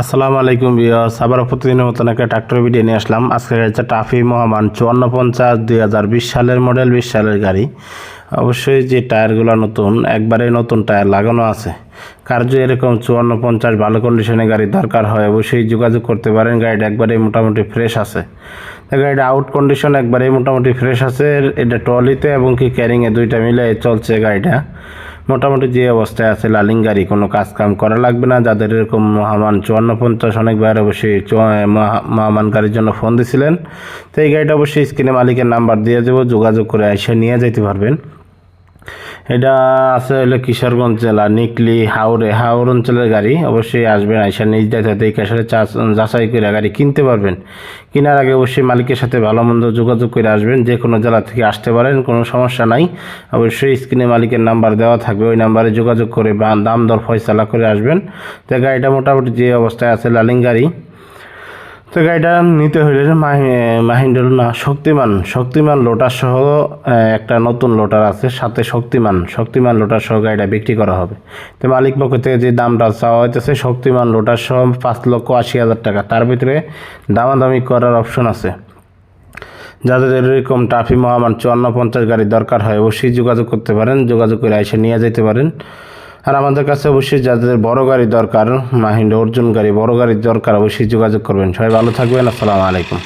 আসসালামু আলাইকুম বিয়াস আবার প্রতিদিনের মতন একটা ট্রাক্টর ভিডিও নিয়ে আসলাম। আজকে হচ্ছে টাফি মহামান চুয়ান্ন পঞ্চাশ দুই হাজার বিশ সালের মডেল, বিশ সালের গাড়ি। অবশ্যই যে টায়ারগুলো নতুন, একবারে নতুন টায়ার লাগানো আছে। কার্য এরকম চুয়ান্ন পঞ্চাশ ভালো কন্ডিশনে গাড়ি দরকার হয়, অবশ্যই যোগাযোগ করতে পারেন। গাড়িটা একবারে মোটামুটি ফ্রেশ আছে। গাড়িটা আউট কন্ডিশন একবারে মোটামুটি ফ্রেশ আছে। এটা ট্রলিতে এবং কি ক্যারিংয়ে দুইটা মিলে চলছে গাড়িটা। মোটামুটি যে অবস্থায় আছে লালিঙ্গারি, কোনো কাজকাম করা লাগবে না। যাদের এরকম মহামান চুয়ান্ন পঞ্চাশ অনেক বাইরে অবশ্যই মহামান গাড়ির জন্য ফোন দিছিলেন। তো এই গাড়িটা অবশ্যই স্ক্রিনে মালিকের নাম্বার দিয়ে দেবো, যোগাযোগ করে এসে নিয়ে যেতে পারবেন। এটা আছে হলো কিশোরগঞ্জ জেলা, নিকলি হাওড়ে হাওড় অঞ্চলের গাড়ি। অবশ্যই আসবেন, আইসা নিজ দায়িত্বে এই ক্যাশারে যাচাই করে গাড়ি কিনতে পারবেন। কেনার আগে অবশ্যই মালিকের সাথে ভালো মন্দ যোগাযোগ করে আসবেন। যে কোনো জেলা থেকে আসতে পারেন, কোনো সমস্যা নাই। অবশ্যই স্ক্রিনে মালিকের নাম্বার দেওয়া থাকবে, ওই নাম্বারে যোগাযোগ করে বা দাম দর ফয়সালা করে আসবেন। তো গাড়িটা মোটামুটি যে অবস্থায় আছে লালিং গাড়ি। তো গাড়িটা নিতে হলে মাহিন্দ্র না, শক্তিমান শক্তিমান লোটার সহ একটা নতুন লোটার আছে, সাথে শক্তিমান শক্তিমান লোটার সহ গাড়িটা বিক্রি করা হবে। তো মালিক পক্ষ থেকে যে দামটা চাওয়া হইতেছে, শক্তিমান লোটার সহ পাঁচ লক্ষ আশি হাজার টাকা। তার ভিতরে দামাদামি করার অপশন আছে। যাদের এরকম ট্রাফিক মহামান চুয়ান্ন পঞ্চাশ গাড়ি দরকার হয়, অবশ্যই যোগাযোগ করতে পারেন, যোগাযোগ করে এসে নিয়ে যেতে পারেন। আর আমাদের কাছে অবশ্যই যাদের বড় গাড়ি দরকার মাহিন্দ অর্জুন গাড়ি, বড় গাড়ির দরকার, অবশ্যই যোগাযোগ করবেন। সবাই ভালো থাকবেন, আসসালামু আলাইকুম।